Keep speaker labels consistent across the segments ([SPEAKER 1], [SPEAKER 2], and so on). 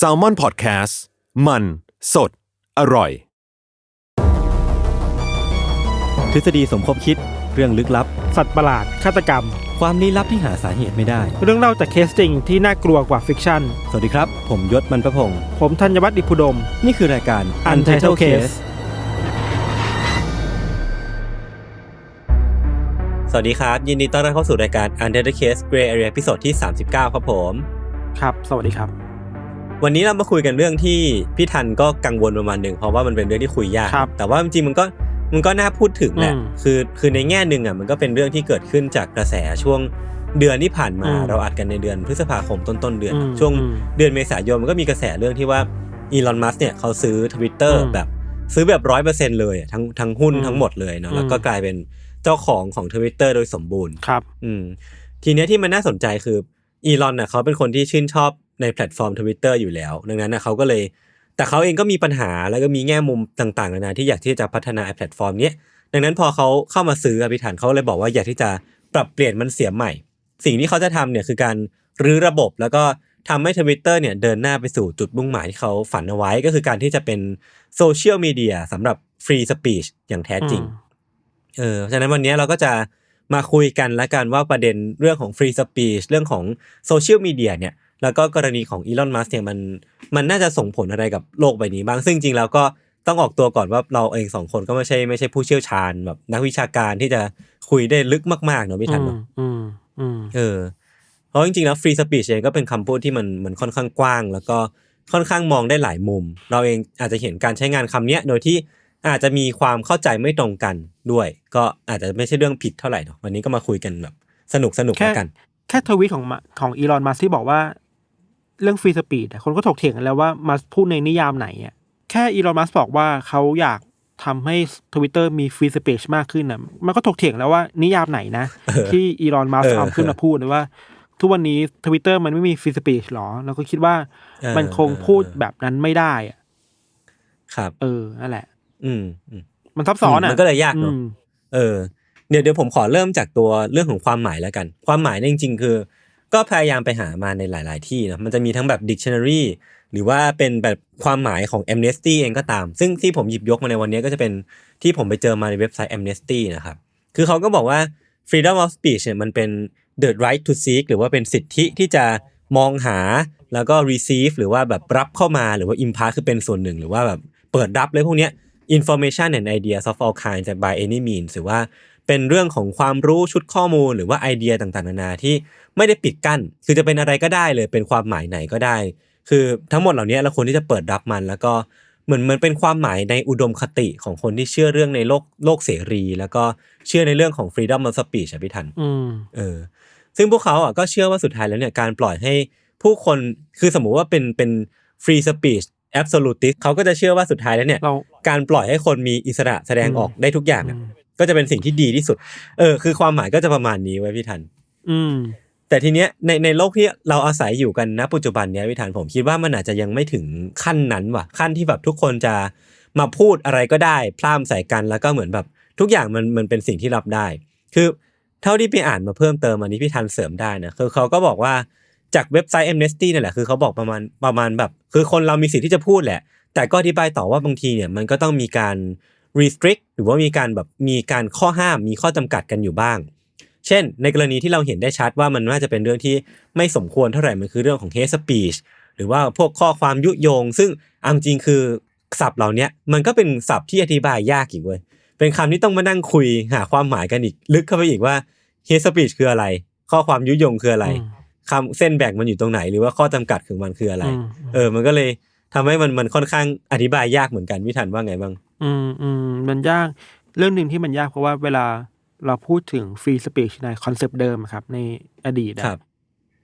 [SPEAKER 1] s a l ม o n PODCAST มัน สด อร่อย
[SPEAKER 2] ทฤษฎีสมคบคิดเรื่องลึกลับ
[SPEAKER 3] สัตว์ประหลาดฆาตกรรม
[SPEAKER 2] ความลี้ลับที่หาสาเหตุไม่ได้
[SPEAKER 3] เรื่องเล่าจากเคสจริงที่น่ากลัวกว่าฟิกชั่น
[SPEAKER 2] สวัสดีครับ ผมยศมันประพงศ์
[SPEAKER 3] ผมธัญวัฒน์อิพุดม
[SPEAKER 2] นี่คือรายการ
[SPEAKER 3] Untitled Case
[SPEAKER 2] สวัสดีครับ ยินดีต้อนรับเข้าสู่รายการ Untitled Case Gray Area ตอนที่ 39 ครับผม
[SPEAKER 3] ครับ สวัสดีครับ
[SPEAKER 2] วันนี้เรามาคุยกันเรื่องที่พี่ทันก็กังวลประมาณหนึ่งเพราะว่ามันเป็นเรื่องที่คุยยาก
[SPEAKER 3] ครับ
[SPEAKER 2] แต่ว่าจริงๆมันก็มันก็น่าพูดถึงแหละ
[SPEAKER 3] อืม
[SPEAKER 2] คือคือในแง่หนึ่งอะมันก็เป็นเรื่องที่เกิดขึ้นจากกระแสช่วงเดือนที่ผ่านมา
[SPEAKER 3] อืม
[SPEAKER 2] เราอัดกันในเดือนพฤษภาคมต้นต้นๆเดือน
[SPEAKER 3] อืม
[SPEAKER 2] ช่วง
[SPEAKER 3] อืม
[SPEAKER 2] เดือนเมษายนมันก็มีกระแสเรื่องที่ว่าอีลอนมัสเนี่ยเขาซื้อทวิตเตอร์
[SPEAKER 3] อืม
[SPEAKER 2] แบบซื้อแบบร้อยเปอร์เซ็นเลยอะทั้งทั้งหุ้น
[SPEAKER 3] อืม
[SPEAKER 2] ทั้งหมดเลยเนาะแล้ว
[SPEAKER 3] อืม
[SPEAKER 2] ก็กลายเป็นเจ้าของของทวิตเตอร์โดยสมบูรณ์
[SPEAKER 3] ครับ
[SPEAKER 2] อืมทีเนี้ยที่มันน่าสนใจคือ อีลอนน่ะเขาเป็นคนที่ชื่นชอบในแพลตฟอร์มทวิตเตอร์อยู่แล้ว ดังนั้นน่ะเขาก็เลย แต่เขาเองก็มีปัญหาแล้วก็มีแง่มุมต่างๆนานาที่อยากที่จะพัฒนาไอ้แพลตฟอร์มเนี้ยดังนั้นพอเขาเข้ามาซื้ออภิธานเขาเลยบอกว่าอยากที่จะปรับเปลี่ยนมันเสียใหม่ สิ่งที่เขาจะทำเนี่ยคือการรื้อระบบแล้วก็ทำให้ทวิตเตอร์เนี่ยเดินหน้าไปสู่จุดมุ่งหมายที่เขาฝันเอาไว้ก็คือการที่จะเป็นโซเชียลมีเดียสำหรับฟรีสปีชอย่างแท้จริง
[SPEAKER 3] อืม
[SPEAKER 2] เออฉะนั้นวันนี้เราก็จะ มาคุยกันละกันว่าประเด็นเรื่องของฟรีสปีชเรื่องของโซเชียลมีเดียเนี่ยแล้วก็กรณีของอีลอน มัสเนี่ยมันมันน่าจะส่งผลอะไรกับโลกใบนี้บ้าง ซึ่งจริงๆแล้วก็ต้องออกตัวก่อนว่าเราเองสองคนก็ไม่ใช่ไม่ใช่ผู้เชี่ยวชาญแบบนักวิชาการที่จะคุยได้ลึกมากๆเนาะพี่ทันเนาะ
[SPEAKER 3] อืมอืม
[SPEAKER 2] เออ เพราะจริงๆแล้วฟรีสปีชเองก็เป็นคำพูดที่มันมันค่อนข้างกว้าง แล้วก็ค่อนข้างมองได้หลายมุม เราเองอาจจะเห็นการใช้งานคำเนี้ยโดยที่ อาจจะมีความเข้าใจไม่ตรงกันด้วย ก็อาจจะไม่ใช่เรื่องผิดเท่าไหร่เนาะวันนี้ก็มาคุยกันแบบสนุกสนุก
[SPEAKER 3] แค่
[SPEAKER 2] แล้วกัน
[SPEAKER 3] แค่ทวีตของมะของอีลอนมัสที่บอกว่า เรื่องฟรีสปีดคนก็ถกเถียงกันแล้วว่ามัสพูดในนิยามไหนอะแค่อีลอนมัสบอกว่าเขาอยากทำให้ทวิตเตอร์มีฟรีสปีชมากขึ้นอะ มันก็ถกเถียงแล้วว่านิยามไหนนะ ที่อีลอนมัส
[SPEAKER 2] เออ
[SPEAKER 3] เอาขึ้นมาพูดเลยว่า ทุกวันนี้ทวิตเตอร์มันไม่มีฟรีสปีชหรอ แล้วก็คิดว่า
[SPEAKER 2] เออ
[SPEAKER 3] มันคงพูดแบบนั้นไม่ได้อะ
[SPEAKER 2] ครับ
[SPEAKER 3] เออนั่นแหละ
[SPEAKER 2] อืมอืม
[SPEAKER 3] มันซับซ้อนอะ
[SPEAKER 2] มันก็เลยยากเนอะ
[SPEAKER 3] อืม
[SPEAKER 2] เออเดี๋ยวเดี๋ยวผมขอเริ่มจากตัวเรื่องของความหมายแล้วกัน ความหมายเนี่ยจริง ๆ คือ ก็พยายามไปหามาในหลาย ๆ ที่นะมันจะมีทั้งแบบ dictionary หรือว่าเป็นแบบความหมายของ amnesty เองก็ตาม ซึ่งที่ผมหยิบยกมาในวันนี้ก็จะเป็นที่ผมไปเจอมาในเว็บไซต์ amnesty นะครับ คือเขาก็บอกว่า freedom of speech เนี่ยมันเป็น the right to seek หรือว่าเป็นสิทธิที่จะมองหาแล้วก็ receive หรือว่าแบบรับเข้ามาหรือว่า impart คือเป็นส่วนหนึ่ง หรือว่าแบบเปิดรับเลยพวกเนี้ย information and ideas of all kinds by any means หรือว่าเป็นเรื่องของความรู้ชุดข้อมูลหรือว่าไอเดียต่างๆนานาที่ไม่ได้ปิดกั้น คือจะเป็นอะไรก็ได้เลยเป็นความหมายไหนก็ได้ คือทั้งหมดเหล่านี้เราควรที่จะเปิดรับมันแล้วก็เหมือนเหมือนเป็นความหมายในอุดมคติของคนที่เชื่อเรื่องในโลกโลกเสรี แล้วก็เชื่อในเรื่องของ freedom of speech อะพี่ทัน
[SPEAKER 3] อืม
[SPEAKER 2] เออ ซึ่งพวกเขาอะก็เชื่อว่าสุดท้ายแล้วเนี่ยการปล่อยให้ผู้คนคือสมมุติว่าเป็นเป็น free speech absolutist เขาก็จะเชื่อว่าสุดท้ายแล้วเนี่ย
[SPEAKER 3] เรา
[SPEAKER 2] การปล่อยให้คนมีอิสระแสดง
[SPEAKER 3] อืม
[SPEAKER 2] ออกได้ทุกอย่างอะ
[SPEAKER 3] อืม
[SPEAKER 2] ก็จะเป็นสิ่งที่ดีที่สุด เออ คือความหมายก็จะประมาณนี้ไว้พี่ทัน
[SPEAKER 3] อืม
[SPEAKER 2] แต่ทีเนี้ยในในโลกที่เราอาศัยอยู่กันณปัจจุบันเนี้ยพี่ทันผมคิดว่ามันอาจจะยังไม่ถึงขั้นนั้นว่ะขั้นที่แบบทุกคนจะมาพูดอะไรก็ได้พล่ามใส่กันแล้วก็เหมือนแบบทุกอย่างมันมันเป็นสิ่งที่รับได้ คือเท่าที่ไปอ่านมาเพิ่มเติมอันนี้พี่ทันเสริมได้นะคือเขาก็บอกว่า จากเว็บไซต์ Amnesty นั่นแหละคือเขาบอกประมาณประมาณแบบ คือคนเรามีสิทธิ์ที่จะพูดแหละ แต่ก็อธิบายต่อว่าบางทีเนี่ยมันก็ต้องมีการ restrict หรือว่ามีการแบบมีการข้อห้ามมีข้อจำกัดกันอยู่บ้าง เช่น ในกรณีที่เราเห็นได้ชัดว่ามันน่าจะเป็นเรื่องที่ไม่สมควรเท่าไหร่มันคือเรื่องของ hate speech หรือว่าพวกข้อความยุยง ซึ่งเอาจริงคือศัพท์เหล่านี้มันก็เป็นศัพท์ที่อธิบายยากอีกเว้ยเป็นคำที่ต้องมานั่งคุยหาความหมายกันอีก ลึกเข้าไปอีกว่า hate speech คืออะไร ข้อความยุยงคืออะไร คำเส้นแบ่งมันอยู่ตรงไหน หรือว่าข้อจำกัดของมันคืออะไร
[SPEAKER 3] อืม
[SPEAKER 2] เออ มันก็เลยทำให้มันมันค่อนข้างอธิบายยากเหมือนกันพี่ทันว่าไงบ้าง
[SPEAKER 3] อืมอืมมันยากเรื่องหนึ่งที่มันยากเพราะว่าเวลาเราพูดถึงฟรีสปีชในคอนเซปต์เดิมอะครับในอดีตอะ
[SPEAKER 2] ครับ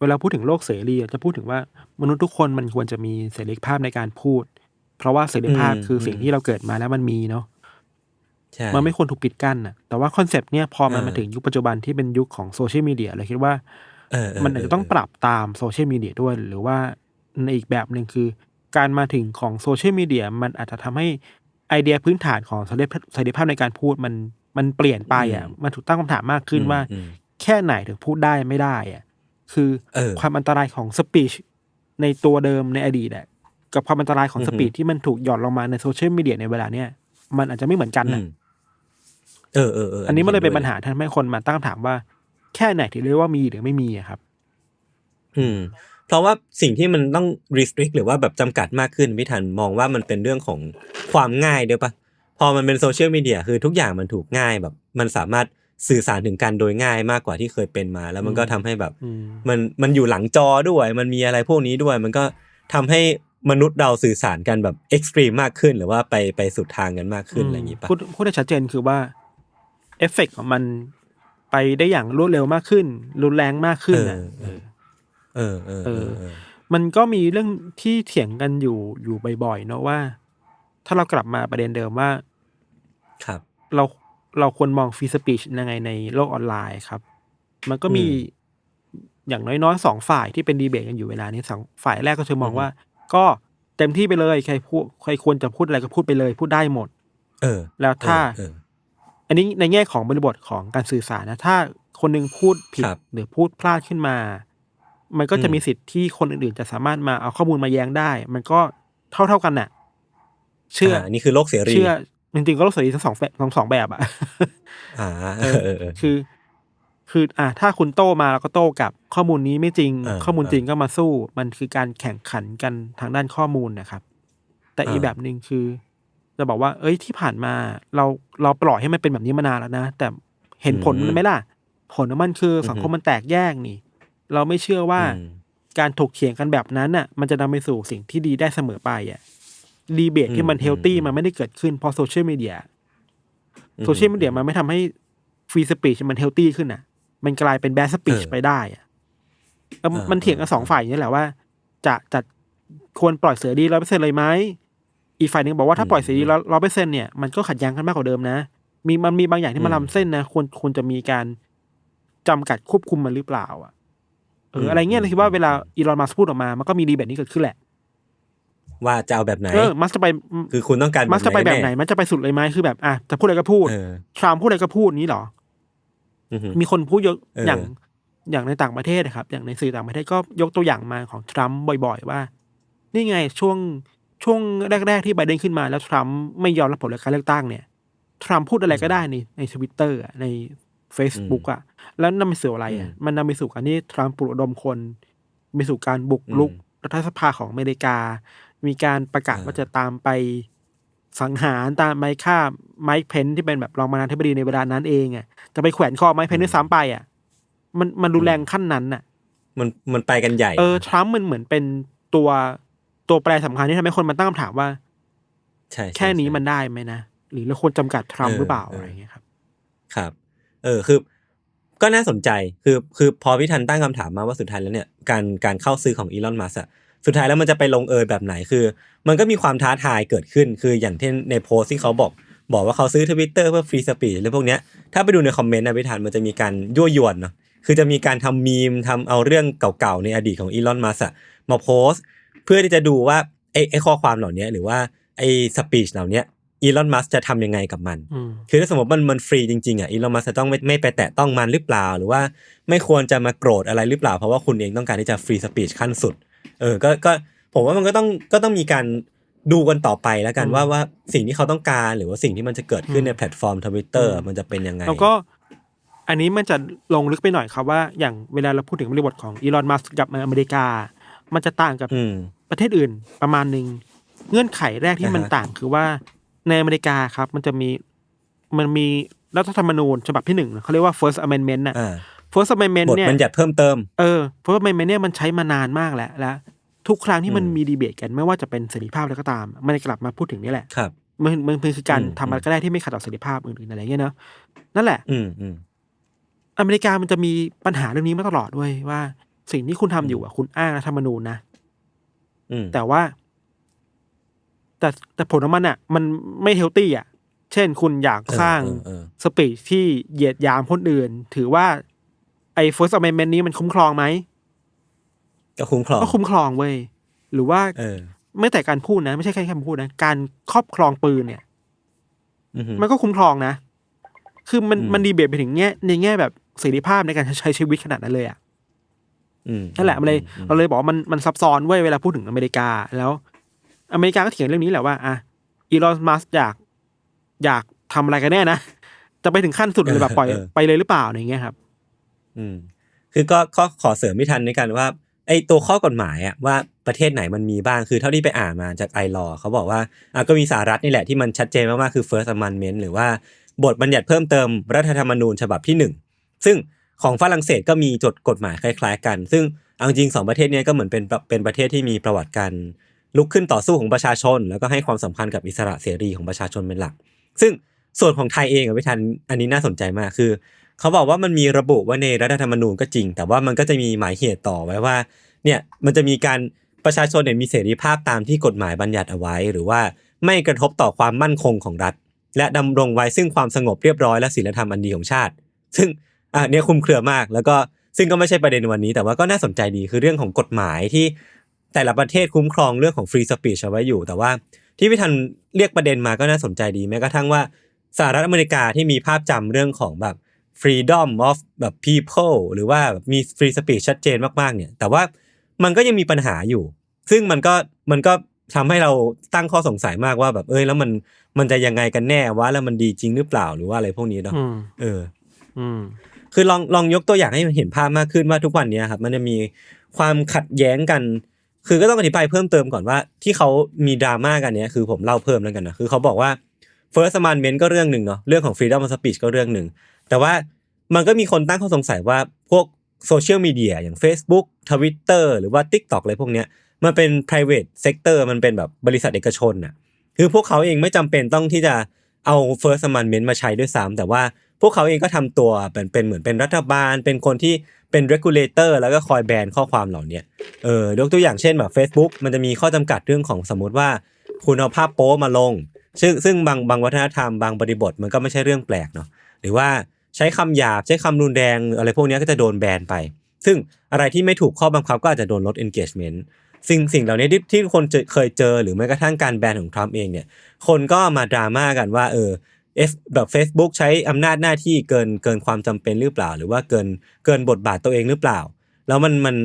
[SPEAKER 3] เวลาพูดถึงโลกเสรีอะจะพูดถึงว่ามนุษย์ทุกคนมันควรจะมีเสรีภาพในการพูด เพราะว่าเสรีภาพ
[SPEAKER 2] อืม
[SPEAKER 3] คือสิ่งที่เราเกิดมาแล้วมันมีเนาะ
[SPEAKER 2] ใช่
[SPEAKER 3] มันไม่ควรถูกปิดกั้นอะแต่ว่าคอนเซปต์เนี่ยพอมัน
[SPEAKER 2] เออ
[SPEAKER 3] มาถึงยุคปัจจุบันที่เป็นยุคของโซเชียลมีเดียเราคิดว่า
[SPEAKER 2] เออเมั
[SPEAKER 3] นอาจจะต้องปรับตามโซเชียลมีเดียด้วย หรือว่าในอีกแบบหนึ่งคือ การมาถึงของโซเชียลมีเดียมันอาจจะทำให้ไอเดียพื้นฐานของเสรีภาพเสรีภาพในการพูดมันมันเปลี่ยนไปอะ
[SPEAKER 2] อืม
[SPEAKER 3] มันถูกตั้งคำถามมากขึ้น
[SPEAKER 2] อืม
[SPEAKER 3] ว่า
[SPEAKER 2] อืม
[SPEAKER 3] แค่ไหนถึงพูดได้ไม่ได้อะ คือ
[SPEAKER 2] เออ
[SPEAKER 3] ความอันตรายของสปีชในตัวเดิมในอดีตอะกับความอันตรายของ
[SPEAKER 2] อือ
[SPEAKER 3] ส
[SPEAKER 2] ฮึ
[SPEAKER 3] ปีดที่มันถูกหย่อนลงมาในโซเชียลมีเดียในเวลาเนี้ยมันอาจจะไม่เหมือนกัน
[SPEAKER 2] อื
[SPEAKER 3] นะ
[SPEAKER 2] มเออเออเออ
[SPEAKER 3] อันนี้มันเลยเป็น
[SPEAKER 2] ห็
[SPEAKER 3] ปัญหาทำให้คนมาตั้งคำถามว่า แค่ไหนที่เรียกว่ามีหรือไม่มีอะครับ
[SPEAKER 2] อืม เพราะว่าสิ่งที่มันต้อง restrict หรือว่าแบบจำกัดมากขึ้นพี่ทันมองว่ามันเป็นเรื่องของความง่ายด้วยปะพอมันเป็นโซเชียลมีเดียคือทุกอย่างมันถูกง่ายแบบ มันสามารถสื่อสารถึงกันโดยง่ายมากกว่าที่เคยเป็นมา แล้วมันก็ทำให้แบบ
[SPEAKER 3] อืม
[SPEAKER 2] มันมันอยู่หลังจอด้วย มันมีอะไรพวกนี้ด้วย มันก็ทำให้มนุษย์เราสื่อสารกันแบบเอ็กซ์ตรีมมากขึ้น หรือว่าไปไปสุดทางกันมากขึ้นอะไรอย่างนี้ปะ
[SPEAKER 3] พูดพูดได้ชัดเจนคือว่าเอฟเฟกต์ของมัน ไปได้อย่างรวดเร็วมากขึ้น รุนแรงมากขึ้น
[SPEAKER 2] เอ
[SPEAKER 3] อะ
[SPEAKER 2] อเออเออเออเออ
[SPEAKER 3] มันก็มีเรื่องที่เถียงกันอยู่อยู่บ่อยๆเนอะว่า ถ้าเรากลับมาประเด็นเดิมว่า
[SPEAKER 2] ครับ
[SPEAKER 3] เราเราควรมองฟรีสปีชยังไงในโลกออนไลน์ครับ มันก็มี
[SPEAKER 2] อืม
[SPEAKER 3] อย่างน้อยๆสองฝ่ายที่เป็นดีเบตกันอยู่เวลานี้สองฝ่ายแรกก็คือมอง
[SPEAKER 2] อือฮึ
[SPEAKER 3] ว่า ก็เต็มที่ไปเลยใครพูดใครควรจะพูดอะไรก็พูดไปเลย พูดได้หมด
[SPEAKER 2] เออ
[SPEAKER 3] แล้วถ้า
[SPEAKER 2] เออ
[SPEAKER 3] อันนี้ในแง่ของบริบทของการสื่อสารนะ ถ้าคนหนึงพูดผิด
[SPEAKER 2] ครับ
[SPEAKER 3] หรือพูดพลาดขึ้นมา มันก็จะ
[SPEAKER 2] อืม
[SPEAKER 3] มีสิทธิ์ที่คนอื่นๆ จะสามารถมาเอาข้อมูลมาแย้งได้ มันก็เท่าเท่าๆกันน่ะ เชื่อ
[SPEAKER 2] อ่านี่คือโลกเสรี
[SPEAKER 3] เชื่อจริงๆก็รู้สึกดีทั้งสองแบบทั้งสองแบบอะ
[SPEAKER 2] อ่า
[SPEAKER 3] เอ
[SPEAKER 2] เอ
[SPEAKER 3] อ
[SPEAKER 2] อเออเออ
[SPEAKER 3] คือ คือ อะถ้าคุณโต้มาเราก็โต้กลับข้อมูลนี้ไม่จริง
[SPEAKER 2] เออ
[SPEAKER 3] ข้อมูล
[SPEAKER 2] เออ
[SPEAKER 3] จริงก็มาสู้ มันคือการแข่งขันกันทางด้านข้อมูลนะครับ แต่อีก
[SPEAKER 2] เออ
[SPEAKER 3] แบบหนึ่งคือ จะบอกว่า เอ้ยที่ผ่านมา เราเราปล่อยให้มันเป็นแบบนี้มานานแล้วนะ แต่เห็นผลมันไหมล่ะ ผลของมันคือสังคมมันแตกแยกนี่ เราไม่เชื่อว่า
[SPEAKER 2] อืม
[SPEAKER 3] การถกเถียงกันแบบนั้นน่ะ มันจะนำไปสู่สิ่งที่ดีได้เสมอไปอะดีเบตที่มัน
[SPEAKER 2] อืม
[SPEAKER 3] เฮลตี้
[SPEAKER 2] อืม
[SPEAKER 3] มันไม่ได้เกิดขึ้นเพราะโซเชียลมีเดีย
[SPEAKER 2] อืม
[SPEAKER 3] โซเชียลมีเดียมันไม่ทำให้ฟรีสปีชมันเฮลตี้ขึ้นอะ มันกลายเป็นแบดสปีช
[SPEAKER 2] เออ
[SPEAKER 3] ไปได้อะเออ
[SPEAKER 2] เออ
[SPEAKER 3] มันเถียงกัน
[SPEAKER 2] เออ
[SPEAKER 3] สองฝ่ายอย่างนี้แหละว่า จะจะควรปล่อยเสือดีร้อยเปอร์เซ็นเลยไหม อีกฝ่ายหนึ่งบอกว่าถ้าปล่อยเสือดีร้อยเปอร์เซ็นเนี่ยมันก็ขัดแย้งกันมากกว่าเดิมนะ มีมันมีบางอย่างที่มันล้ำเส้นนะควรควรจะมีการจำกัดควบคุมมันหรือเปล่า อะ เอออะไรเงี้ยเลยคิดว่าเวลาอีลอนมัสพูดออกมามันก็มีดีแบบนี้เกิดขึ้นแหละ
[SPEAKER 2] ว่าจะเอาแบบไหน
[SPEAKER 3] เออมัสจะไป
[SPEAKER 2] คือคุณต้องการ
[SPEAKER 3] มัสจะไปแบบไหน
[SPEAKER 2] แมั
[SPEAKER 3] นจะไปสุดเลยไหมคือแบบอะจะพูดอะไรก็พูด
[SPEAKER 2] เออ
[SPEAKER 3] ทรัมป์พูดอะไรก็พูดนี้เหรอ
[SPEAKER 2] อือหือ
[SPEAKER 3] มีคนพูดเยอะ
[SPEAKER 2] เอออ
[SPEAKER 3] อย่างอย่างในต่างประเทศนะครับ อย่างในสื่อต่างประเทศก็ยกตัวอย่างมาของทรัมป์บ่อย ๆ ว่า นี่ไงช่วง ช่วงแรก ๆ ที่ไบเดนขึ้นมาแล้วทรัมป์ไม่ยอมรับผลการเลือกตั้งเนี่ย ทรัมป์พูดอะไรก็ได้ในในทวิตเตอร์ใน Facebook อะ แล้วนำไปสู่อะไรอะ
[SPEAKER 2] อืม
[SPEAKER 3] มันนำไปสู่การที่ทรัมป์ปลุกระดมคนไปสู่การบุกรุก
[SPEAKER 2] อืม
[SPEAKER 3] รัฐสภาของอเมริกา มีการประกาศ
[SPEAKER 2] อ่า
[SPEAKER 3] ว่าจะตามไปสังหารตามไปฆ่าไมค์เพนที่เป็นแบบรองประธานาธิบดีในเวลานั้นเองอะจะไปแขวนคอไมค์เพนด้วยซ้ำไปอะ มันมันรุนแรงขั้นนั้นน่ะ
[SPEAKER 2] มันมันไปกันใหญ่
[SPEAKER 3] เออทรัมป์มันเหมือนเป็นตัว ตัวแปรสำคัญที่ทำให้คนมาตั้งคำถามว่า
[SPEAKER 2] ใช่ใช่
[SPEAKER 3] แค่นี้
[SPEAKER 2] ใช่
[SPEAKER 3] มันได้ไหมนะหรือเราควรจำกัดทรัมป์
[SPEAKER 2] เออ
[SPEAKER 3] หรือเปล่า
[SPEAKER 2] เอออ
[SPEAKER 3] อะไรอย่างเงี้ยครับ
[SPEAKER 2] ครับ เออคือก็น่าสนใจคือคือพอพี่ทันตั้งคำถามมาว่าสุดท้ายแล้วเนี่ยการการเข้าซื้อของอีลอนมัสอะสุดท้ายแล้วมันจะไปลงเอยแบบไหนคือ มันก็มีความท้าทายเกิดขึ้น คืออย่างที่ในโพสต์ที่เขาบอก บอกว่าเขาซื้อทวิตเตอร์เพื่อฟรีสปีดหรือพวกเนี้ยถ้าไปดูในคอมเมนต์นะพี่ทันมันจะมีการยั่วยวนเนาะคือจะมีการทำมีมทำเอาเรื่องเก่าๆในอดีตของอีลอนมัสอะมาโพสต์ เพื่อที่จะดูว่าไอ้ไอ้ข้อความเหล่านี้หรือว่าไอ้สปีชเหล่านี้อีลอนมัสจะทำยังไงกับมัน
[SPEAKER 3] อืม
[SPEAKER 2] คือถ้าสมมติมันมันฟรีจริงๆอะอีลอนมัสจะต้องไม่ไม่ไปแตะต้องมันหรือเปล่า หรือว่าไม่ควรจะมาโกรธอะไรหรือเปล่า เพราะว่าคุณเองต้องการที่จะฟรีสปีชขั้นสุด เออ ก็ก็ผมว่ามันก็ต้องก็ต้องมีการดูกันต่อไปแล้วกัน
[SPEAKER 3] อืม
[SPEAKER 2] ว่าว่าสิ่งที่เขาต้องการหรือว่าสิ่งที่มันจะเกิดขึ้น
[SPEAKER 3] อืม
[SPEAKER 2] ในแพลตฟอร์มทวิตเตอร์
[SPEAKER 3] อืม
[SPEAKER 2] มันจะเป็นยังไง
[SPEAKER 3] แล้วก็ อันนี้มันจะลงลึกไปหน่อยครับว่าอย่างเวลาเราพูดถึงบริบทของอีลอนมัสกับอเมริกา มันจะต่างกับ
[SPEAKER 2] อืม
[SPEAKER 3] ประเทศอื่นประมาณหนึ่งเงื่อนไขแรกที่มัน
[SPEAKER 2] อ่าฮะ
[SPEAKER 3] ต่างคือว่าในอเมริกาครับ มันจะมีมันมีรัฐธรรมนูญฉบับที่หนึ่งเขาเรียกว่า first amendment น่ะ
[SPEAKER 2] อ่า
[SPEAKER 3] first amendment
[SPEAKER 2] บท
[SPEAKER 3] เนี่ย
[SPEAKER 2] บัญญัติเพิ่มเติม
[SPEAKER 3] เออ first amendment เนี่ยมันใช้มานานมากแล้วและทุกครั้งที่มัน
[SPEAKER 2] อืม
[SPEAKER 3] มีดีเบตกันไม่ว่าจะเป็นเสรีภาพอะไรก็ตาม มันจะกลับมาพูดถึงนี่แหละ
[SPEAKER 2] ครับ
[SPEAKER 3] มันมันมันคือการ
[SPEAKER 2] อืม
[SPEAKER 3] ทำอะไรก็ได้ที่ไม่ขัดต่อเสรีภาพอื่นๆอะไรเงี้ยเนาะนั่นแหละ
[SPEAKER 2] อืมอืม
[SPEAKER 3] อเมริกามันจะมีปัญหาเรื่องนี้มาตลอดด้วยว่า สิ่งที่คุณทำอยู่อะคุณอ้างรัฐธรรมนูญนะ
[SPEAKER 2] อืม
[SPEAKER 3] แต่ว่า แต่แต่ผลของมันอะ มันไม่เฮลตี้อะ เช่นคุณอยากสร้าง
[SPEAKER 2] เออเออเออ
[SPEAKER 3] สปีชที่เหยียดหยามคนอื่น ถือว่า ไอ้ first amendment นี้มันคุ้มครองไหม
[SPEAKER 2] ก็คุ้มครอง
[SPEAKER 3] ก็คุ้มครองเว้ยหรือว่า
[SPEAKER 2] เออ
[SPEAKER 3] ไม่แต่การพูดนะ ไม่ใช่แค่คำพูดนะ การครอบครองปืนเนี่ย
[SPEAKER 2] อือหือ
[SPEAKER 3] มันก็คุ้มครองนะ คือมัน
[SPEAKER 2] อืม
[SPEAKER 3] มันดีเบตไปถึงแง่ในแง่แบบเสรีภาพในการใช้ชีวิตขนาดนั้นเลยอะ
[SPEAKER 2] อืม
[SPEAKER 3] นั่นแหละมันเลย
[SPEAKER 2] อืม
[SPEAKER 3] เราเลยบอกว่ามันมันซับซ้อนเว้ยเวลาพูดถึงอเมริกา แล้วอเมริกาก็เถียงเรื่องนี้แหละว่าอะอีลอนมัสอยากอยากทำอะไรกันแน่นะ จะไปถึงขั้นสุดเลยแบบปล่อยไปเลยหรือเปล่าอะไรเงี้ยครับ
[SPEAKER 2] อืม คือก็ก็ขอเสริมไม่ทันในกันว่า ไอ้ตัวข้อกฎหมายอะว่าประเทศไหนมันมีบ้างคือเท่าที่ไปอ่านมาจากไอรอเขาบอกว่าอะก็มีสหรัฐนี่แหละที่มันชัดเจนมากๆคือ First Amendment หรือว่าบทบัญญัติเพิ่มเติมรัฐธรรมนูญฉบับที่หนึ่งซึ่ง ของฝรั่งเศสก็มีจดกฎหมายคล้าย ๆ กัน ซึ่งเอาจริงสองประเทศนี้ก็เหมือนเป็นเป็นประเทศที่มีประวัติการลุกขึ้นต่อสู้ของประชาชน แล้วก็ให้ความสำคัญกับอิสระเสรีของประชาชนเป็นหลัก ซึ่งส่วนของไทยเองอะไม่ทันอันนี้น่าสนใจมากคือ เขาบอกว่ามันมีระบุว่าในรัฐธรรมนูญก็จริง แต่ว่ามันก็จะมีหมายเหตุต่อไว้ว่าเนี่ยมันจะมีการประชาชนเนี่ยมีเสรีภาพตามที่กฎหมายบัญญัติเอาไว้ หรือว่าไม่กระทบต่อความมั่นคงของรัฐ และดำรงไว้ซึ่งความสงบเรียบร้อยและศีลธรรมอันดีของชาติ ซึ่ง อะเนี่ยคลุมเครือมาก แล้วก็ซึ่งก็ไม่ใช่ประเด็นวันนี้ แต่ว่าก็น่าสนใจดีคือเรื่องของกฎหมายที่แต่ละประเทศคุ้มครองเรื่องของฟรีสปีชเอาไว้อยู่ แต่ว่าที่พี่ทันเรียกประเด็นมาก็น่าสนใจดีแม้กระทั่งว่าสหรัฐอเมริกาที่มีภาพจำเรื่องของแบบ freedom of แบบ people หรือว่าแบบมี free speech ชัดเจนมากๆเนี่ยแต่ว่ามันก็ยังมีปัญหาอยู่ ซึ่งมันก็มันก็ทำให้เราตั้งข้อสงสัยมากว่าแบบเอ้ยแล้วมันมันจะยังไงกันแน่วะแล้วมันดีจริงหรือเปล่าหรือว่าอะไรพวกนี้เนาะ
[SPEAKER 3] อืม
[SPEAKER 2] เออ
[SPEAKER 3] อืม
[SPEAKER 2] คือลองลองยกตัวอย่างให้มันเห็นภาพมากขึ้นว่าทุกวันนี้ครับมันจะมีความขัดแย้งกัน คือก็ต้องอธิบายเพิ่มเติมก่อนว่าที่เขามีดราม่ากันเนี้ยคือผมเล่าเพิ่มแล้วกันนะคือเขาบอกว่า First Amendment ก็เรื่องหนึ่งเนาะเรื่องของ Freedom of Speech ก็เรื่องหนึ่งแต่ว่ามันก็มีคนตั้งข้อสงสัยว่าพวกโซเชียลมีเดียอย่าง Facebook Twitter หรือว่า TikTok อะไรพวกเนี้ยมันเป็น private sector มันเป็นแบบบริษัทเอกชนน่ะคือพวกเขาเองไม่จำเป็นต้องที่จะเอา First Amendment มาใช้ด้วยซ้ำแต่ว่า พวกเขาเองก็ทำตัวเป็นเป็นเหมือนเป็นรัฐบาล เป็นคนที่เป็น regulator แล้วก็คอยแบนข้อความเหล่านี้เออยกตัวอย่างเช่นแบบ Facebook มันจะมีข้อจำกัดเรื่องของสมมติว่า คุณเอาภาพโป๊มาลง ซึ่งซึ่งบางบางวัฒนธรรมบางบริบทมันก็ไม่ใช่เรื่องแปลกเนาะหรือว่าใช้คำหยาบใช้คำรุนแรงอะไรพวกนี้ก็จะโดนแบนไป ซึ่งอะไรที่ไม่ถูกข้อบังคับก็อาจจะโดนลด engagement สิ่งสิ่งเหล่านี้ที่ที่คนเจอเคยเจอหรือแม้กระทั่งการแบนของทรัมป์เองเนี่ยคนก็มาดราม่ากันว่าเออ เอฟแบบ Facebook ใช้อำนาจหน้าที่เกินเกินความจำเป็นหรือเปล่า หรือว่าเกินเกินบทบาทตัวเองหรือเปล่า แล้วมันมัน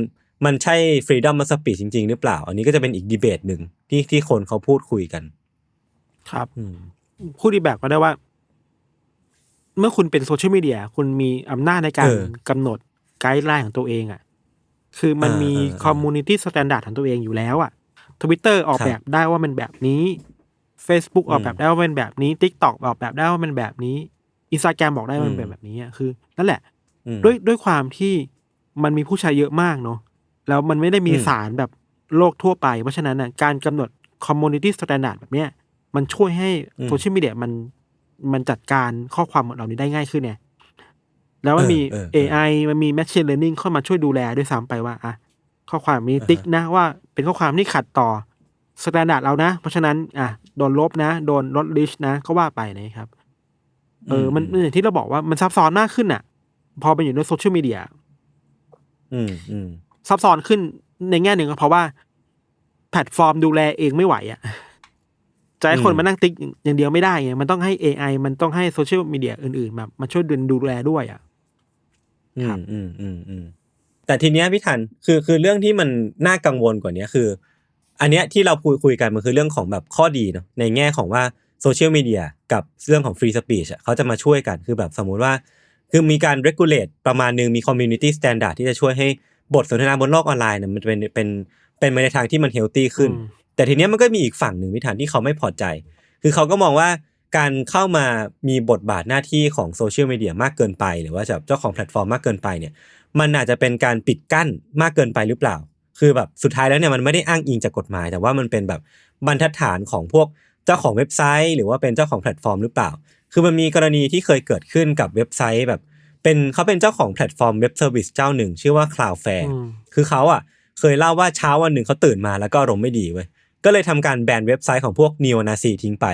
[SPEAKER 2] มันใช่ freedom of speech จริง ๆ หรือเปล่า อันนี้ก็จะเป็นอีกดีเบตหนึ่งที่ที่คนเขาพูดคุยกัน
[SPEAKER 3] ครับ
[SPEAKER 2] อืม
[SPEAKER 3] พูดอีกแบบก็ได้ว่า เมื่อคุณเป็นโซเชียลมีเดียคุณมีอำนาจในการ
[SPEAKER 2] เออ
[SPEAKER 3] กำหนดไกด์ไลน์ของตัวเองอะคือมัน
[SPEAKER 2] อ่า
[SPEAKER 3] มี
[SPEAKER 2] อ่าอ่า
[SPEAKER 3] คอมมูนิตี้สแตนดาร์ดของตัวเองอยู่แล้วอะทวิตเตอร์ออก
[SPEAKER 2] ครับ
[SPEAKER 3] แบบได้ว่ามันแบบนี้ Facebook
[SPEAKER 2] อืม
[SPEAKER 3] ออกแบบได้ว่ามันแบบนี้ TikTok ออกแบบได้ว่ามันแบบนี้อินสตาแกรมบอกได้ว่ามัน
[SPEAKER 2] อืม
[SPEAKER 3] เป็นแบบนี้อะคือ นั่นแหละ
[SPEAKER 2] อืม
[SPEAKER 3] ด้วยด้วยความที่มันมีผู้ใช้เยอะมากเนาะแล้วมันไม่ได้มี
[SPEAKER 2] อืม
[SPEAKER 3] สารแบบโลกทั่วไป เพราะฉะนั้นน่ะการกำหนดคอมมูนิตี้สแตนดาร์ดแบบเนี้ยมันช่วยให้โซเชียลมีเดียมันมันจัดการข้อความเหล่านี้ได้ง่ายขึ้นเนี่ยแล้วมันมี
[SPEAKER 2] เออเออเออ
[SPEAKER 3] AI มันมี Machine Learning เข้ามาช่วยดูแลด้วยซ้ำไปว่าอะข้อความนี้
[SPEAKER 2] อ่าฮะ
[SPEAKER 3] ติ๊กนะว่าเป็นข้อความที่ขัดต่อ สแตนดาร์ดเรานะ เพราะฉะนั้นอะโดนลบนะ โดนลดลิชนะก็ว่าไปนะครับ เออมันมันอย่างที่เราบอกว่ามันซับซ้อนมากขึ้นอะ พอไปอยู่ในโซเชียลมีเดีย
[SPEAKER 2] อืมอืม
[SPEAKER 3] ซับซ้อนขึ้นในแง่หนึ่งก็เพราะว่า แพลตฟอร์มดูแลเองไม่ไหวอะ่ะจะให้คน
[SPEAKER 2] อืม
[SPEAKER 3] มานั่งติ๊กอย่างเดียวไม่ได้ไงมันต้องให้ AI มันต้องให้โซเชียลมีเดียอื่นๆแบบมาช่วยดูดูแลด้วยอะ่ะ
[SPEAKER 2] อื
[SPEAKER 3] ครั
[SPEAKER 2] ม
[SPEAKER 3] บ
[SPEAKER 2] อืมอืมอืมแต่ทีเนี้ยพี่ทันคือคือเรื่องที่มันน่ากังวลกว่านี้คือ อันเนี้ยที่เราคุยคุยกันมันคือเรื่องของแบบข้อดีเนาะในแง่ของว่าโซเชียลมีเดียกับเรื่องของฟรีสปีชเขาจะมาช่วยกันคือแบบสมมุติว่า คือมีการ regulate ประมาณหนึ่งมี community standard ที่จะช่วยให้บทสนทนาบนโลกออนไลน์เนี่ยมันเป็นเป็นเป็นไปในทางที่มันเฮลตี้ขึ้น
[SPEAKER 3] อืม
[SPEAKER 2] แต่ทีเนี้ยมันก็มีอีกฝั่งหนึ่งพิธานที่เขาไม่พอใจ คือเขาก็มองว่าการเข้ามามีบทบาทหน้าที่ของโซเชียลมีเดียมากเกินไป หรือว่าจะเจ้าของแพลตฟอร์มมากเกินไปเนี่ยมันอาจจะเป็นการปิดกั้นมากเกินไปหรือเปล่า คือแบบสุดท้ายแล้วเนี่ยมันไม่ได้อ้างอิงจากกฎหมาย แต่ว่ามันเป็นแบบบรรทัดฐานของพวกเจ้าของเว็บไซต์ หรือว่าเป็นเจ้าของแพลตฟอร์มหรือเปล่า คือมันมีกรณีที่เคยเกิดขึ้นกับเว็บไซต์แบบ เป็นเขาเป็นเจ้าของแพลตฟอร์มเว็บเซอร์วิสเจ้าหนึ่ง ชื่อว่า Cloudflare
[SPEAKER 3] อืม
[SPEAKER 2] คือเขาอะเคยเล่าว่าเช้าวันหนึ่งเขาตื่นมาแล้วก็อารมณ์ไม่ดีเว้ยก็เลยทำการแบนเว็บไซต์ของพวกนีโอนาซีทิ้งไป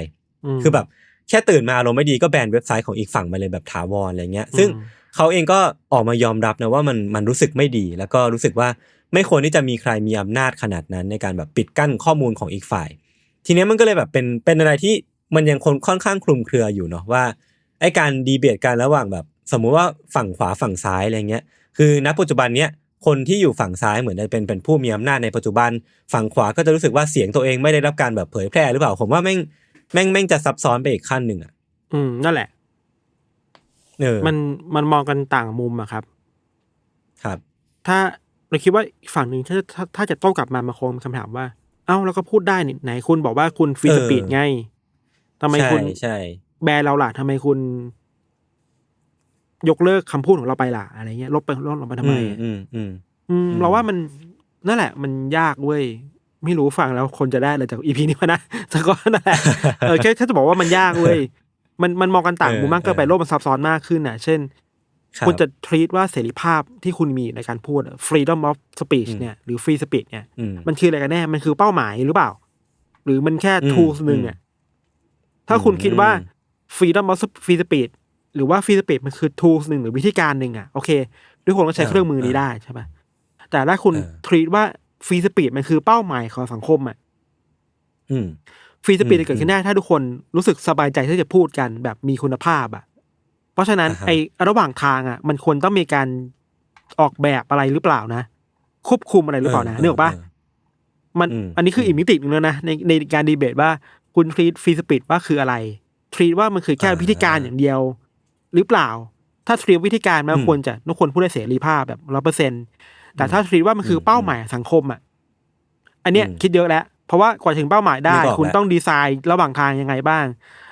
[SPEAKER 3] ม
[SPEAKER 2] คือแบบแค่ตื่นมาอารมณ์ไม่ดีก็แบนเว็บไซต์ของอีกฝั่งไปเลยแบบถาวรอะไรเงี้ย ซึ่ง
[SPEAKER 3] อืม
[SPEAKER 2] เขาเองก็ออกมายอมรับนะว่ามันมันรู้สึกไม่ดี แล้วก็รู้สึกว่าไม่ควรที่จะมีใครมีอำนาจขนาดนั้น ในการแบบปิดกั้นข้อมูลของอีกฝ่าย ทีนี้มันก็เลยแบบเป็นเป็นอะไรที่มันยังคนค่อนข้างคลุมเครืออยู่เนาะว่าไอการดีเบตกันระหว่างแบบ สมมุติว่าฝั่งขวาฝั่งซ้ายอะไรเงี้ย คือณปัจจุบันเนี้ยคนที่อยู่ฝั่งซ้ายเหมือนจะเป็นเป็นผู้มีอำนาจในปัจจุบัน ฝั่งขวาก็จะรู้สึกว่าเสียงตัวเองไม่ได้รับการแบบเผยแพร่หรือเปล่าผมว่าแม่งแม่งแม่งจะซับซ้อนไปอีกขั้นหนึ่งอะ
[SPEAKER 3] อืมนั่นแหละ
[SPEAKER 2] เออ
[SPEAKER 3] มันมันมองกันต่างมุมอะครับ
[SPEAKER 2] ครับ
[SPEAKER 3] ถ้าเราคิดว่าอีกฝั่งหนึ่งถ้าถ้าถ้าจะโต้กลับมามาคงมีคำถามว่า เอ้าเราก็พูดได้นี่ไหนคุณบอกว่าคุณฟรี
[SPEAKER 2] เออ
[SPEAKER 3] สปีดไงทำไม
[SPEAKER 2] ใช่
[SPEAKER 3] คุณ
[SPEAKER 2] ใช่
[SPEAKER 3] แบนเราล่ะทำไมคุณ ยกเลิกคำพูดของเราไปล่ะอะไรเงี้ยลบไปลบลงไปทำไม
[SPEAKER 2] อืมอืมอืม
[SPEAKER 3] อืม
[SPEAKER 2] อืม
[SPEAKER 3] เราว่ามันนั่นแหละ มันยากเว้ย ไม่รู้ฟังแล้วคนจะได้อะไรจากอีพีนี้วะนะแต่ก็นั่นแหละเออแค่แค่จะบอกว่ามันยากเว้ย มันมันมองกันต่างมุมมากเกินไปโลกมันซับซ้อนมากขึ้นน่ะเช่น
[SPEAKER 2] รับ
[SPEAKER 3] คุณจะทรีตว่าเสรีภาพที่คุณมีในการพูดอะ freedom of speech
[SPEAKER 2] อืม
[SPEAKER 3] เนี่ยหรือ free speech เนี่ย
[SPEAKER 2] อืม
[SPEAKER 3] มันคืออะไรกันแน่ มันคือเป้าหมายหรือเปล่า หรือมันแค่
[SPEAKER 2] อืม
[SPEAKER 3] tools หนึ่งอะถ้าคุณคิดว่า
[SPEAKER 2] อืม
[SPEAKER 3] freedom of free speech หรือว่า free speech มันคือ tools หนึ่งหรือวิธีการหนึ่งอะโอเคทุกคนก็ใช้
[SPEAKER 2] เออ
[SPEAKER 3] เครื่องมือนี้
[SPEAKER 2] เออ
[SPEAKER 3] ได้ใช่ปะแต่ถ้าคุณ
[SPEAKER 2] เออ
[SPEAKER 3] ทรีตว่า free speech มันคือเป้าหมายของสังคมอะ
[SPEAKER 2] อืม
[SPEAKER 3] free speech
[SPEAKER 2] อืม
[SPEAKER 3] จะเกิดขึ้นได้ถ้าทุกคนรู้สึกสบายใจที่จะพูดกันแบบมีคุณภาพอะ เพราะฉะนั้น
[SPEAKER 2] อ่าฮะ
[SPEAKER 3] ไอ้ระหว่างทางอะ มันควรต้องมีการออกแบบอะไรหรือเปล่านะ ควบคุมอะไรหรือเปล่านะนึกออกปะมัน
[SPEAKER 2] อืม
[SPEAKER 3] อันนี้คืออีกมิติหนึงแล้วนะในในการดีเบตว่าคุณทรีตฟรีสปิดว่าคืออะไรทรีตว่ามันคือแค่
[SPEAKER 2] อ่า
[SPEAKER 3] วิธีการอย่างเดียว หรือเปล่า ถ้าทรีตวิธีการมัน
[SPEAKER 2] อืม
[SPEAKER 3] ควรจะทุกคนพูดได้เสรีภาพแบบร้อเปอร์เซ็นแต่ถ้าทรีตว่ามันคืออ
[SPEAKER 2] ม
[SPEAKER 3] เป้าหมายสังคมอะ อันเนี้ย
[SPEAKER 2] อืม
[SPEAKER 3] คิดเยอะแล้ว เพราะว่ากว่าถึงเป้าหมายได้
[SPEAKER 2] นึกออก
[SPEAKER 3] คุณ
[SPEAKER 2] แล้ว
[SPEAKER 3] ต้องดีไซน์ระหว่างทางยังไงบ้าง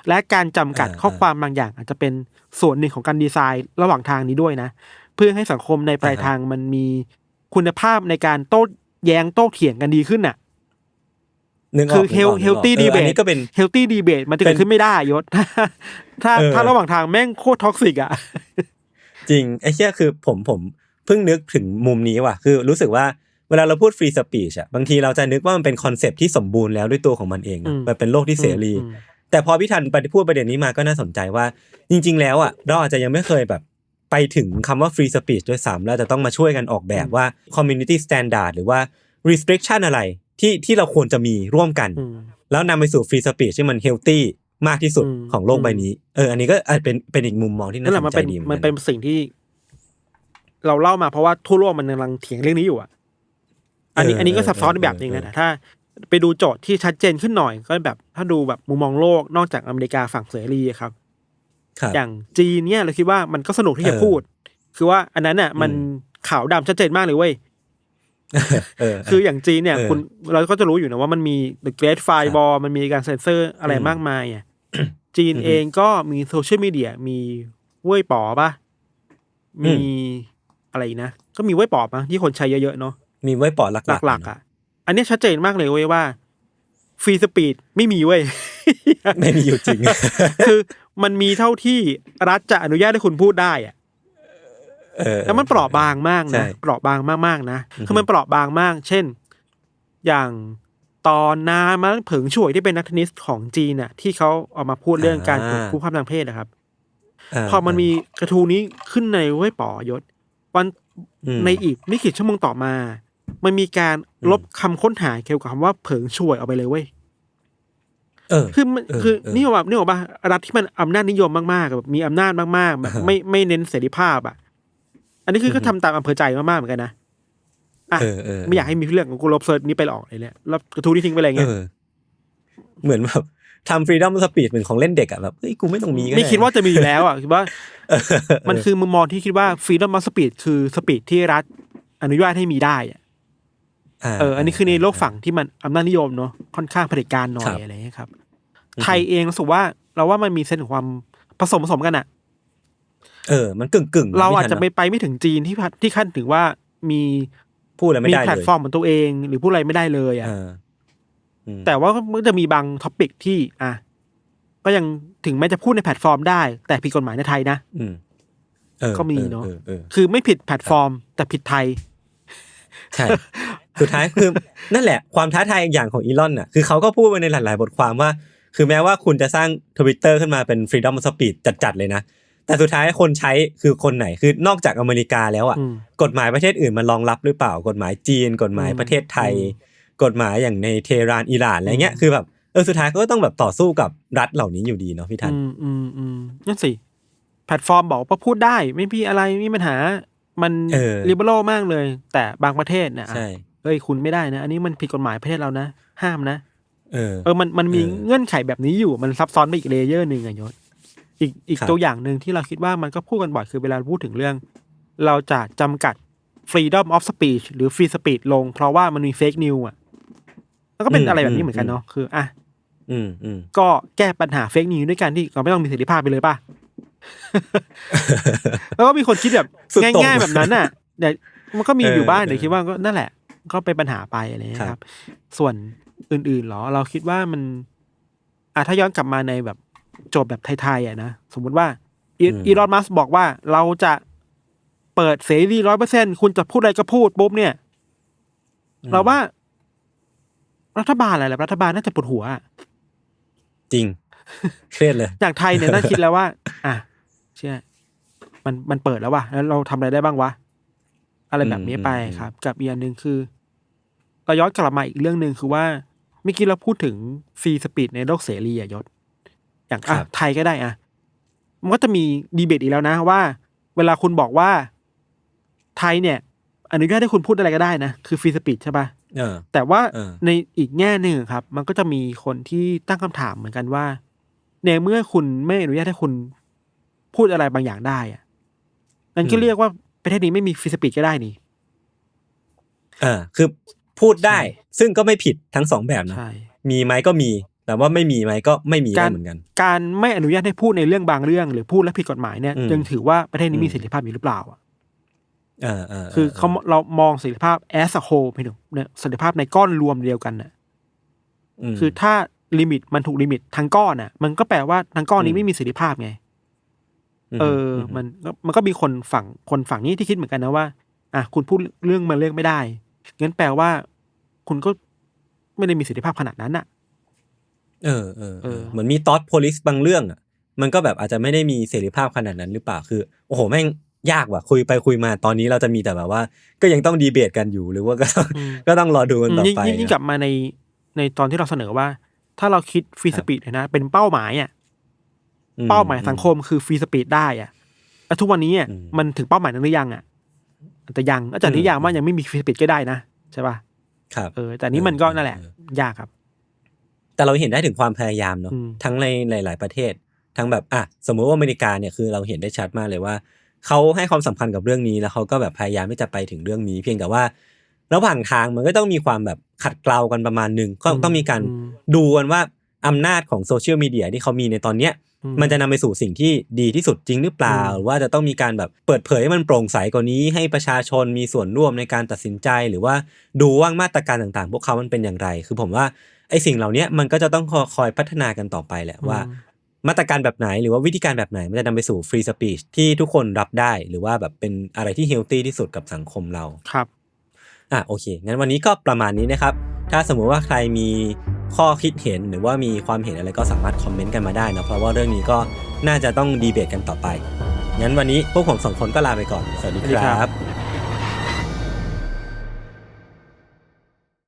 [SPEAKER 3] และการจำกัด
[SPEAKER 2] อ่า
[SPEAKER 3] ข้อความบางอย่าง อาจจะเป็นส่วนหนึ่งของการดีไซน์ระหว่างทางนี้ด้วยนะ เพื่อให้สังคมในปลาย
[SPEAKER 2] อ่าฮะ
[SPEAKER 3] ทางมันมีคุณภาพในการโต้แย้งโต้เถียงกันดีขึ้นน่ะ
[SPEAKER 2] นึกออก
[SPEAKER 3] คือ
[SPEAKER 2] นึกก
[SPEAKER 3] health-
[SPEAKER 2] นึกก
[SPEAKER 3] healthy
[SPEAKER 2] เอออัน
[SPEAKER 3] debate
[SPEAKER 2] นี้ก็เป็น
[SPEAKER 3] เฮลตี้ดีเบตมันจะเกิ
[SPEAKER 2] เป็
[SPEAKER 3] ด
[SPEAKER 2] น
[SPEAKER 3] ขึ้นไม่ได้ยศถ้าถ้า
[SPEAKER 2] เออ
[SPEAKER 3] ถ้าระหว่างทางแม่งโคตรท็อกซิกอะ
[SPEAKER 2] จริงไอ้เชี่ยคือผมผมเพิ่งนึกถึงมุมนี้ว่ะ คือรู้สึกว่า เวลาเราพูดฟรีสปีชอะบางทีเราจะนึกว่ามันเป็นคอนเซปต์ที่สมบูรณ์แล้วด้วยตัวของมันเองนะ
[SPEAKER 3] อืม
[SPEAKER 2] มันเป็นโลกที่เสรี
[SPEAKER 3] อืม
[SPEAKER 2] แต่พอพี่ทันไปพูดประเด็นนี้มาก็น่าสนใจว่า จริง ๆ แล้วอะเราอาจจะยังไม่เคยแบบไปถึงคำว่า free speech ด้วยซ้ำแล้วจะต้องมาช่วยกันออกแบบว่า community standard หรือว่า restriction อะไรที่ที่เราควรจะมีร่วมกัน
[SPEAKER 3] อืม
[SPEAKER 2] แล้วนำไปสู่ free speech ที่มัน healthy มากที่สุด
[SPEAKER 3] อืม
[SPEAKER 2] ของโลกใบนี้ เออ อันนี้ก็อาจเป็นเป็นอีกมุมมองที่
[SPEAKER 3] นั่นแห
[SPEAKER 2] น่า
[SPEAKER 3] ละ
[SPEAKER 2] ส
[SPEAKER 3] มัน
[SPEAKER 2] นใจ
[SPEAKER 3] เป็น
[SPEAKER 2] ดีเหมือน
[SPEAKER 3] มัน
[SPEAKER 2] กั
[SPEAKER 3] เป็นสิ่งที่ เราเล่ามาเพราะว่าทั่วโลกมันกำลังเถียงเรื่องนี้อยู่อะ อันนี้
[SPEAKER 2] เออ
[SPEAKER 3] อันนี้ก็
[SPEAKER 2] เออ
[SPEAKER 3] ซับซ้อน
[SPEAKER 2] เออ
[SPEAKER 3] แบบหนึงนะ
[SPEAKER 2] เออ
[SPEAKER 3] แต่ถ้า ไปดูโจทย์ที่ชัดเจนขึ้นหน่อย ก็แบบถ้าดูแบบมุมมองโลกนอกจากอเมริกาฝั่งเสรีอะครับ
[SPEAKER 2] ครับ
[SPEAKER 3] อย่างจีนเนี่ยเราคิดว่ามันก็สนุกที่จะ
[SPEAKER 2] เออ
[SPEAKER 3] พูด คือว่าอันนั้นน่ะ มัน
[SPEAKER 2] อืม
[SPEAKER 3] ขาวดำชัดเจนมากเลยเว้ย
[SPEAKER 2] เออ
[SPEAKER 3] คืออย่างจีนเนี่ย
[SPEAKER 2] เออ
[SPEAKER 3] คุณเราก็จะรู้อยู่นะว่ามันมี the great firewall มันมีการเซ็นเซอร์อะไร
[SPEAKER 2] อืม
[SPEAKER 3] มากมายอะจีน
[SPEAKER 2] อือฮึ
[SPEAKER 3] เองก็มีโซเชียลมีเดียมีเว่ยป๋อปะ
[SPEAKER 2] อื
[SPEAKER 3] มี
[SPEAKER 2] ม
[SPEAKER 3] อะไรนะ ก็มีเว่ยป๋อปะที่คนใช้เยอะๆเนาะ
[SPEAKER 2] มีไว้ปอดหลักๆ
[SPEAKER 3] หลักๆอะ อันเนี้ยชัดเจนมากเลยเว้ยว่าฟรีสปีดไม่มีเว้ย
[SPEAKER 2] ไม่มีอยู่จริง
[SPEAKER 3] คือมันมีเท่าที่รัฐจะอนุญาตให้คุณพูดได้อะ
[SPEAKER 2] เออ
[SPEAKER 3] แล้วมันเปราะบางมาก
[SPEAKER 2] ใช่
[SPEAKER 3] นะเปราะบางมากๆนะ
[SPEAKER 2] อือฮึ
[SPEAKER 3] คือมันเปราะบางมาก เช่น อย่างตอนนามาเผิงช่วยที่เป็นนักเทนนิสของจีนน่ะ ที่เขาออกมาพูดเรื่องการถูกคุกคามทางเพศนะครับาพอมันมีกระทู้นี้ขึ้นในเว้ยป๋อยศ วัน
[SPEAKER 2] อืม
[SPEAKER 3] ในอีกไม่กี่ชั่วโมงต่อมา มันมีการลบคำค้นหาเกี่ยวกับคำว่าเผิงช่วยออกไปเลยเว้ย
[SPEAKER 2] เออ
[SPEAKER 3] คือมัน
[SPEAKER 2] เออ
[SPEAKER 3] คือ
[SPEAKER 2] เออ
[SPEAKER 3] นี่ว่านี่ว่ารัฐที่มันอำนาจนิยมมากๆแบบมีอำนาจมากๆแบบ
[SPEAKER 2] อ่าฮะ
[SPEAKER 3] ไม่ไม่เน้นเสรีภาพอะ อันนี้คือ
[SPEAKER 2] อฮึ
[SPEAKER 3] ก็ทำตามอำเภอใจมากๆเหมือนกันนะอะ
[SPEAKER 2] เออเออ
[SPEAKER 3] ไม่อยากให้มีเรื่องของกูลบเซิร์ชนี้ไปหรอกเลยเนี่ยแล้วกระทู้ที่ทิ้งไปอะไร
[SPEAKER 2] เอ
[SPEAKER 3] เงี้ย
[SPEAKER 2] อเหมือนแบบทำฟรีดอมสปีดเหมือนของเล่นเด็กอะแบบเฮ้ยกูไม่ต้องมีก็
[SPEAKER 3] ไม่
[SPEAKER 2] ด้
[SPEAKER 3] คิดว่าจะมีอยู่แล้วอะคิดว่า
[SPEAKER 2] เออ
[SPEAKER 3] มันคือมุมมองที่คิดว่าฟรีดอมมาสปีดคือสปีดที่รัฐอนุญาตให้มีได้อะา เอออันนี้คือในโลกฝั่งที่มันอำนาจนิยมเนาะค่อนข้างเผด็จการหน่อ
[SPEAKER 2] ครั
[SPEAKER 3] ย
[SPEAKER 2] บ
[SPEAKER 3] อะไรเงี้ยครับ
[SPEAKER 2] อือฮึ
[SPEAKER 3] ไทยเองรู้สึกว่าเราว่ามันมีเส้นของความผสมผสมกันอะ
[SPEAKER 2] เออ มันกึ่งกึ่ง
[SPEAKER 3] เราอาจจะไม่ไปไม่ถึงจีนที่พัดที่ขั้นถึงว่ามี
[SPEAKER 2] พูดอะไรไม่
[SPEAKER 3] มี
[SPEAKER 2] ได้
[SPEAKER 3] แพล
[SPEAKER 2] เล
[SPEAKER 3] ต
[SPEAKER 2] ย
[SPEAKER 3] ฟอร์มของตัวเอง หรือพูดอะไรไม่ได้เลยอะ
[SPEAKER 2] เอออืม
[SPEAKER 3] แต่ว่ามันจะมีบางท็อปิกที่อะก็ยังถึงแม้จะพูดในแพลตฟอร์มได้ แต่ผิดกฎหมายในไทยนะ
[SPEAKER 2] อืมเออ
[SPEAKER 3] ก็มีเนอะ
[SPEAKER 2] ออออ
[SPEAKER 3] คือไม่ผิดแพลตฟอร์ม แต่ผิดไทย
[SPEAKER 2] ใช่ สุดท้ายคือ นั่นแหละความท้าทายอีกอย่างของอีลอนน่ะคือเขาก็พูดไปในหลาย ๆ บทความว่า คือแม้ว่าคุณจะสร้างทวิตเตอร์ขึ้นมาเป็น Freedom of Speech จัด ๆ เลยนะ แต่สุดท้ายคนใช้คือคนไหนคือนอกจากอเมริกาแล้วอะ
[SPEAKER 3] อืม
[SPEAKER 2] กฎหมายประเทศอื่นมันรองรับหรือเปล่า กฎหมายจีน กฎหมาย
[SPEAKER 3] อืม
[SPEAKER 2] ประเทศไทย
[SPEAKER 3] อืม
[SPEAKER 2] กฎหมายอย่างในเทหรานอิหร่านอะไรเงี้ย
[SPEAKER 3] อืม
[SPEAKER 2] คือแบบเออสุดท้ายเขาก็ต้องแบบต่อสู้กับรัฐเหล่านี้อยู่ดีเนาะพี่ทัน
[SPEAKER 3] อืมอืมอืมนั่นสิแพลตฟอร์มบอกว่าพูดได้ไม่มีอะไรไม่มีปัญหามัน
[SPEAKER 2] เออ
[SPEAKER 3] ลิเบอรัลมากเลย แต่บางประเทศเนี่ยอะ
[SPEAKER 2] ใช่
[SPEAKER 3] เฮ้ยคุณไม่ได้นะ อันนี้มันผิดกฎหมายประเทศเรานะ ห้ามนะ
[SPEAKER 2] เออ
[SPEAKER 3] เออมันมันมี
[SPEAKER 2] เออ
[SPEAKER 3] เงื่อนไขแบบนี้อยู่มันซับซ้อนไปอีกเลเยอร์หนึ่งอะยศอีกอีก
[SPEAKER 2] ครับ
[SPEAKER 3] ตัวอย่างหนึ่งที่เราคิดว่ามันก็พูดกันบ่อยคือเวลาพูดถึงเรื่อง เราจะจำกัด freedom of speech หรือ free speech ลง เพราะว่ามันมี fake news อะมันก็เป็นอะไรแบบนี้เหมือนกันเนาะคืออะ
[SPEAKER 2] อืมอืม
[SPEAKER 3] ก็แก้ปัญหา fake news ด้วยการที่เราไม่ต้องมีเสรีภาพไปเลยป่ะแล้วก็มีคนคิดแบบ
[SPEAKER 2] สุดโต่ง
[SPEAKER 3] ง่าย ๆ แบบนั้นน่ะเดี๋ยวมันก็มี
[SPEAKER 2] เออ
[SPEAKER 3] อยู่บ้าง
[SPEAKER 2] เออ
[SPEAKER 3] เดี๋ยวคิดว่าก็นั่นแหละ ก็เป็นปัญหาไปอะไรอย่างเงี้ย
[SPEAKER 2] ค
[SPEAKER 3] ค
[SPEAKER 2] รั
[SPEAKER 3] รับบส่วนอื่นๆเหรอ เราคิดว่ามันอะถ้าย้อนกลับมาในแบบโจทย์แบบไทยๆอะนะสมมุติว่าอี
[SPEAKER 2] อืม
[SPEAKER 3] อีลอนมัสบอกว่าเราจะเปิดเสรีร้อยเปอร์เซ็นคุณจะพูดอะไรก็พูดปุ๊บเนี่ย เราว่า รัฐบาลอะไรล่ะรัฐบาลน่าจะปวดหัวอะ
[SPEAKER 2] จริงเครียดเลย
[SPEAKER 3] อย่างไทยเนี่ยน่าคิดแล้วว่า อะเชื่อมันมันเปิดแล้วว่ะแล้วเราทำอะไรได้บ้างวะ อะไรแบบนี้ไป
[SPEAKER 2] อืม
[SPEAKER 3] ครับ กับอีกอันหนึ่งคือเราย้อนกลับมาอีกเรื่องหนึ่งคือว่าเมื่อกี้เราพูดถึงฟรีสปีดในโลกเสรีอะยศ อย่างอะไทยก็ได้อะมันก็จะมีดีเบตอีกแล้วนะว่า เวลาคุณบอกว่า ไทยเนี่ย อนุญาตให้คุณพูดอะไรก็ได้นะ คือฟรีสปีดใช่ปะ
[SPEAKER 2] เออ
[SPEAKER 3] แต่ว่า
[SPEAKER 2] เออ
[SPEAKER 3] ในอีกแง่หนึ่งครับ มันก็จะมีคนที่ตั้งคำถามเหมือนกันว่า ในเมื่อคุณไม่อนุญาตให้คุณพูดอะไรบางอย่างได้อะนั่นก็
[SPEAKER 2] อืม
[SPEAKER 3] เรียกว่า ประเทศนี้ไม่มีฟรีสปีดก็ได้นี่
[SPEAKER 2] เออคือพูดได้ซึ่งก็ไม่ผิดทั้งสองแบบนะ
[SPEAKER 3] ใช่
[SPEAKER 2] มีไหมก็มี แต่ว่าไม่มีไหมก็ไม่มี
[SPEAKER 3] กา
[SPEAKER 2] ได้
[SPEAKER 3] ร
[SPEAKER 2] เหมือนกัน
[SPEAKER 3] การไม่อนุญาตให้พูดในเรื่องบางเรื่อง หรือพูดแล้วผิดกฎหมายเนี่ย
[SPEAKER 2] อืม
[SPEAKER 3] ยังถือว่าประเทศนี้มี
[SPEAKER 2] อืม
[SPEAKER 3] เสรีภาพอยู่หรือเปล่าอะ
[SPEAKER 2] เออเออ
[SPEAKER 3] คือเขาเรามองเสรีภาพ as a whole ไปถึงเนี่ยเสรีภาพในก้อนรวมเดียวกันน่ะ
[SPEAKER 2] ม
[SPEAKER 3] คือถ้าลิมิตมันถูกลิมิตทั้งก้อนน่ะ มันก็แปลว่าทั้งก้อนนี้
[SPEAKER 2] อืม
[SPEAKER 3] ไม่มีเสรีภาพไง
[SPEAKER 2] ม
[SPEAKER 3] เอออ
[SPEAKER 2] ม
[SPEAKER 3] มันก็มันก็มีคนฝั่งคนฝั่งนี้ที่คิดเหมือนกันนะว่า อะคุณพูดเรื่องมาเรื่องไม่ได้งั้นแปลว่า คุณก็ไม่ได้มีเสรีภาพขนาดนั้นอะ
[SPEAKER 2] เออเออเอ
[SPEAKER 3] เอ
[SPEAKER 2] อ
[SPEAKER 3] อ
[SPEAKER 2] เหมือนมีตอสโพลิสบางเรื่องอะ มันก็แบบอาจจะไม่ได้มีเสรีภาพขนาดนั้นหรือเปล่าคือ โอ้โหแม่งยากว่ะคุยไปคุยมาตอนนี้เราจะมีแต่แบบว่า ก็ยังต้องดีเบตกันอยู่หรือว่าก็ต้อง
[SPEAKER 3] อืม
[SPEAKER 2] ก็ต้องรอดูกันต่อ
[SPEAKER 3] ยิ่ง
[SPEAKER 2] ไป
[SPEAKER 3] ยิ่งยิ่งกลับมาในในตอนที่เราเสนอว่า ถ้าเราคิดฟรีสปีดนะ เป็นเป้าหมายอะ
[SPEAKER 2] อื
[SPEAKER 3] เป้าหมายสังคมคือฟรีสปีดได้อะแล้วทุกวันนี้อะ
[SPEAKER 2] อืม
[SPEAKER 3] มันถึงเป้าหมายนั้นหรือยังอะแต่ยังอาจารย์นิยามว่ายังไม่มีฟรีสปีดก็ได้นะใช่ป่ะ
[SPEAKER 2] ครับ
[SPEAKER 3] เออแต่นี้มันก็นั่นแหละ
[SPEAKER 2] เออ
[SPEAKER 3] ยากครับ
[SPEAKER 2] แต่เราเห็นได้ถึงความพยายามเนาะ
[SPEAKER 3] อืม
[SPEAKER 2] ทั้งในหลาย ๆ ประเทศ ทั้งแบบอะสมมุติว่าอเมริกาเนี่ยคือเราเห็นได้ชัดมากเลยว่าเขาให้ความสำคัญกับเรื่องนี้แล้วเขาก็แบบพยายามที่จะไปถึงเรื่องนี้ เพียงแต่ว่า ระหว่างทางมันก็ต้องมีความแบบขัดเกลากันประมาณหนึ่งก็ต้องมีการ
[SPEAKER 3] อืม
[SPEAKER 2] ดูกันว่าอำนาจของโซเชียลมีเดียที่เขามีในตอนเนี้ย
[SPEAKER 3] อื
[SPEAKER 2] มันจะนำไปสู่สิ่งที่ดีที่สุดจริงหรือเปล่า
[SPEAKER 3] อืม
[SPEAKER 2] หรือว่าจะต้องมีการแบบเปิดเผยให้มันโปร่งใสกว่านี้ ให้ประชาชนมีส่วนร่วมในการตัดสินใจ หรือว่าดูว่ามาตรการต่างๆ พวกเขามันเป็นอย่างไร คือผมว่าไอ้สิ่งเหล่านี้มันก็จะต้องคอยพัฒนากันต่อไปแหละว่า
[SPEAKER 3] อืม
[SPEAKER 2] มาตรการแบบไหนหรือว่าวิธีการแบบไหนมันจะนำไปสู่ฟรีสปีชที่ทุกคนรับได้ หรือว่าแบบเป็นอะไรที่เฮลตี้ที่สุดกับสังคมเรา
[SPEAKER 3] ครับ
[SPEAKER 2] อะโอเคงั้นวันนี้ก็ประมาณนี้นะครับ ถ้าสมมุติว่าใครมี ข้อคิดเห็นหรือว่ามีความเห็นอะไรก็สามารถคอมเมนต์กันมาได้นะเพราะว่าเรื่องนี้ก็น่าจะต้องดีเบตกันต่อไปงั้นวันนี้พวกผมสองคนก็ลาไปก่อน สวัสดีค
[SPEAKER 3] รั
[SPEAKER 2] บ